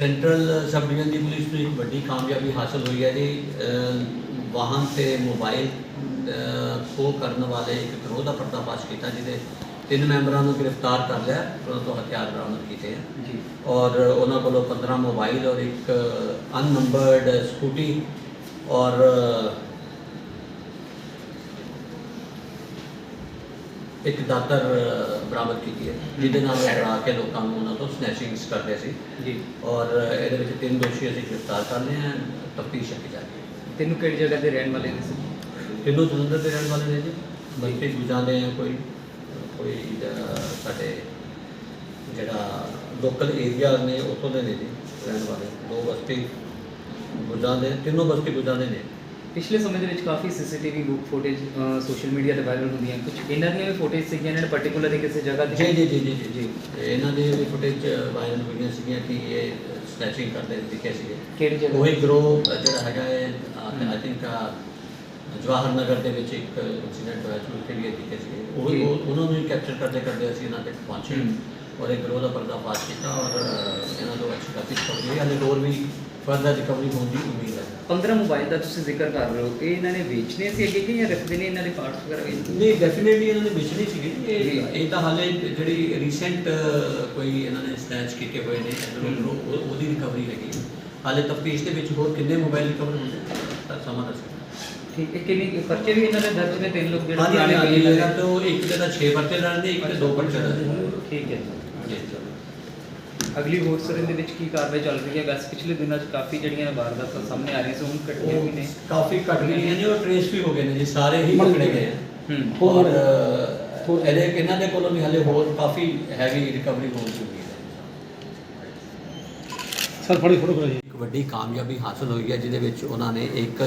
Central sub division ਦੀ police ਨੂੰ ਇੱਕ ਵੱਡੀ ਕਾਮਯਾਬੀ ਹਾਸਲ ਹੋਈ ਹੈ ਜੀ। ਵਾਹਨ ਤੇ ਮੋਬਾਈਲ ਖੋਹ ਕਰਨ ਵਾਲੇ ਇੱਕ ਗਰੋਹ ਦਾ ਪਰਦਾਫਾਸ਼ ਕੀਤਾ ਜਿਹਦੇ ਤਿੰਨ ਮੈਂਬਰਾਂ ਨੂੰ ਗ੍ਰਿਫਤਾਰ ਕਰ ਲਿਆ ਉਹਨਾਂ ਤੋਂ ਹਥਿਆਰ ਬਰਾਮਦ ਕੀਤੇ ਹਨ ਜੀ। ਔਰ ਉਹਨਾਂ ਕੋਲੋਂ 15 ਮੋਬਾਈਲ ਔਰ ਇੱਕ ਅਨਨੰਬਰਡ ਸਕੂਟੀ ਔਰ ਇੱਕ ਦਾਤਰ ਬਰਾਮਦ ਕੀਤੀ ਹੈ ਜਿਹਦੇ ਨਾਲ ਡਰਾ ਕੇ ਲੋਕਾਂ ਨੂੰ ਉਹਨਾਂ ਤੋਂ ਸਨੈਚਿੰਗਸ ਕਰਦੇ ਸੀ। ਜੀ। ਔਰ ਇਹਦੇ ਵਿੱਚ ਤਿੰਨ ਦੋਸ਼ੀ ਅਸੀਂ ਗ੍ਰਿਫਤਾਰ ਕਰ ਲਏ ਹਨ ਤਫਤੀਸ਼ ਅੱਗੇ ਜਾ ਰਹੀ ਹੈ। ਤੈਨੂੰ ਕਿਹੜੀ ਜਗ੍ਹਾ ਤੇ ਰਹਿਣ ਵਾਲੇ ਨੇ ਸੀ ਤਿੰਨੋਂ ਜਲੰਧਰ ਦੇ ਰਹਿਣ ਵਾਲੇ ਨੇ ਜੀ। ਬਸਤੀ ਗੁਜਾਦੇ ਆ ਕੋਈ ਕੋਈ ਸਾਡੇ ਜਿਹੜਾ ਲੋਕਲ ਏਰੀਆ ਨੇ ਉੱਥੋਂ ਦੇ ਨੇ ਜੀ ਰਹਿਣ ਵਾਲੇ। ਦੋ ਬਸਤੀ ਗੁਜਾਦੇ ਤਿੰਨੋਂ ਬਸਤੀ ਗੁਜਾਦੇ ਨੇ। ਪਿਛਲੇ ਸਮੇਂ ਦੇ ਵਿੱਚ ਕਾਫੀ ਸੀਸੀਟੀਵੀ ਫੁਟੇਜ ਸੋਸ਼ਲ ਮੀਡੀਆ ਤੇ ਵਾਇਰਲ ਹੁੰਦੀਆਂ। ਕੁਝ ਇਹਨਾਂ ਦੀਆਂ ਵੀ ਫੁਟੇਜ ਸੀਗੀਆਂ ਇਹਨਾਂ ਨੇ ਪਾਰਟਿਕੂਲਰਲੀ ਕਿਸੇ ਜਗ੍ਹਾ ਤੇ ਜੀ ਜੀ ਜੀ ਜੀ ਜੀ ਇਹਨਾਂ ਦੇ ਵੀ ਫੁਟੇਜ ਵਾਇਰਲ ਹੋਈਆਂ ਸੀਗੀਆਂ ਕਿ ਇਹ ਸਨੈਚਿੰਗ ਕਰਦੇ ਦਿਖੇ ਸੀਗੇ। ਕਿਹੜੀ ਜਗ੍ਹਾ? ਉਹੀ ਗਰੋਹ ਜਿਹੜਾ ਹੈਗਾ ਹੈ ਆਈ ਥਿੰਕ ਜਵਾਹਰ ਨਗਰ ਦੇ ਵਿੱਚ ਇੱਕ ਇਨਸੀਡੈਂਟ ਹੋਇਆ ਸੀ ਉੱਥੇ ਵੀ ਇਹ ਦਿਖੇ ਸੀਗੇ। ਉਹ ਉਹਨਾਂ ਨੂੰ ਕੈਪਚਰ ਕਰਦੇ ਕਰਦੇ ਅਸੀਂ ਇਹਨਾਂ ਤੱਕ ਪਹੁੰਚੇ। ਔਰ ਇਹ ਗਰੋਹ ਦਾ ਪਰਦਾਫਾਸ਼ ਕੀਤਾ ਔਰ ਇਹਨਾਂ ਤੋਂ ਅੱਛੀ ਕਾਫੀ ਰਿਕਵਰੀ ਹੋਈ ਹਾਲੇ ਹੋਰ ਵੀ ਫਰਦਰ ਰਿਕਵਰੀ ਹੋਣ ਦੀ ਉਮੀਦ ਹੈ। 15 ਮੋਬਾਈਲ ਦਾ ਤੁਸੀਂ ਜ਼ਿਕਰ ਕਰ ਰਹੇ ਹੋ ਇਹ ਇਹਨਾਂ ਨੇ ਵੇਚਨੇ ਸੀ ਅੱਗੇ ਕਿ ਜਾਂ ਰੱਖਦੇ ਨੇ ਇਹਨਾਂ ਦੇ ਪਾਰਟਸ ਵਗੈਰਾ ਨਹੀਂ ਡੈਫੀਨਿਟਲੀ ਇਹਨਾਂ ਨੇ ਵੇਚਣੀ ਸੀਗੀ। ਇਹ ਇਹ ਤਾਂ ਹਾਲੇ ਜਿਹੜੀ ਰੀਸੈਂਟ ਕੋਈ ਇਹਨਾਂ ਨੇ ਸਨੈਚ ਕੀਤੇ ਹੋਏ ਨੇ ਇੱਧਰੋਂ ਉਹਦੀ ਰਿਕਵਰੀ ਹੈਗੀ। ਹਾਲੇ ਤਫਤੀਸ਼ ਦੇ ਵਿੱਚ ਹੋਰ ਕਿੰਨੇ ਮੋਬਾਈਲ ਰਿਕਵਰ ਹੁੰਦੇ ਤਾਂ ਸਮਾਂ ਦੱਸੇਗਾ ਠੀਕ ਹੈ ਕਿੰਨੀ ਪਰਚੇ ਵੀ ਇਹਨਾਂ ਦੇ ਦਰਜ ਨੇ ਤਿੰਨ ਲੋਕ ਜਿਹੜੇ ਪੁਰਾਣੇ ਇਹਨਾਂ ਤੋਂ ਇੱਕ ਦੇ ਤਾਂ 6 ਪਰਚੇ ਲੜਦੇ ਇੱਕ ਤੇ 2 ਪਰਚੇ ਲੜਦੇ। ਠੀਕ ਹੈ ਜੀ। ਅਗਲੀ ਹੋਰ ਸਰ ਇਹਦੇ ਵਿੱਚ ਕੀ ਕਾਰਵਾਈ ਚੱਲ ਰਹੀ ਹੈ? ਵੈਸੇ ਪਿਛਲੇ ਦਿਨਾਂ 'ਚ ਕਾਫੀ ਜਿਹੜੀਆਂ ਵਾਰਦਾਤਾਂ ਸਾਹਮਣੇ ਆ ਰਹੀਆਂ ਸੀ ਹੁਣ ਕੱਟੀਆਂ ਵੀ ਨੇ। ਉਹ ਕਾਫੀ ਘਟ ਗਈਆਂ ਨੇ ਔਰ ਟ੍ਰੇਸ ਵੀ ਹੋ ਗਏ ਨੇ ਜੀ ਸਾਰੇ ਹੀ ਪਕੜੇ ਗਏ ਆ। ਹੂੰ। ਔਰ ਅ, ਇਹਦੇ ਇਹਨਾਂ ਦੇ ਕੋਲੋਂ ਵੀ ਹਾਲੇ ਹੋਰ ਕਾਫੀ ਹੈਵੀ ਰਿਕਵਰੀ ਹੋਣ ਦੀ ਉਮੀਦ ਹੈ। ਸਰ ਫੜੀ ਫੋਟੋ ਕਰਾਈ ਇੱਕ ਵੱਡੀ ਕਾਮਯਾਬੀ ਹਾਸਲ ਹੋਈ ਹੈ ਜਿਹਦੇ ਵਿੱਚ ਉਹਨਾਂ ਨੇ ਇੱਕ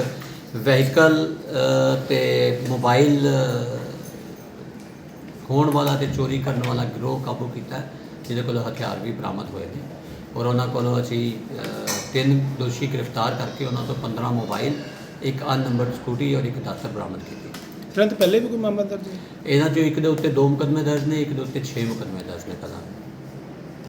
ਵਹੀਕਲ ਤੇ ਮੋਬਾਈਲ ਅ, ਖੋਹਣ ਵਾਲਾ ਤੇ ਚੋਰੀ ਕਰਨ ਵਾਲਾ ਗਿਰੋਹ ਕਾਬੂ ਕੀਤਾ। ਹੈ, ਜਿਹਦੇ ਕੋਲ ਹਥਿਆਰ ਵੀ ਬਰਾਮਦ ਹੋਏ ਨੇ ਔਰ ਉਹਨਾਂ ਕੋਲੋਂ ਅਸੀਂ ਤਿੰਨ ਦੋਸ਼ੀ ਗ੍ਰਿਫਤਾਰ ਕਰਕੇ ਉਹਨਾਂ ਤੋਂ 15 ਮੋਬਾਈਲ ਇੱਕ ਅਨਨੰਬਰਡ ਸਕੂਟੀ ਔਰ ਇੱਕ ਦਾਤਰ ਬਰਾਮਦ ਕੀਤੀ। ਤੁਰੰਤ ਪਹਿਲੇ ਵੀ ਕੋਈ ਮਾਮਲਾ ਦਰਜ ਇਹਨਾਂ ਚੋਂ ਇੱਕ ਦੇ ਉੱਤੇ ਦੋ ਮੁਕੱਦਮੇ ਦਰਜ ਨੇ ਇੱਕ ਦੇ ਉੱਤੇ 6 ਮੁਕੱਦਮੇ ਦਰਜ ਨੇ ਪਹਿਲਾਂ।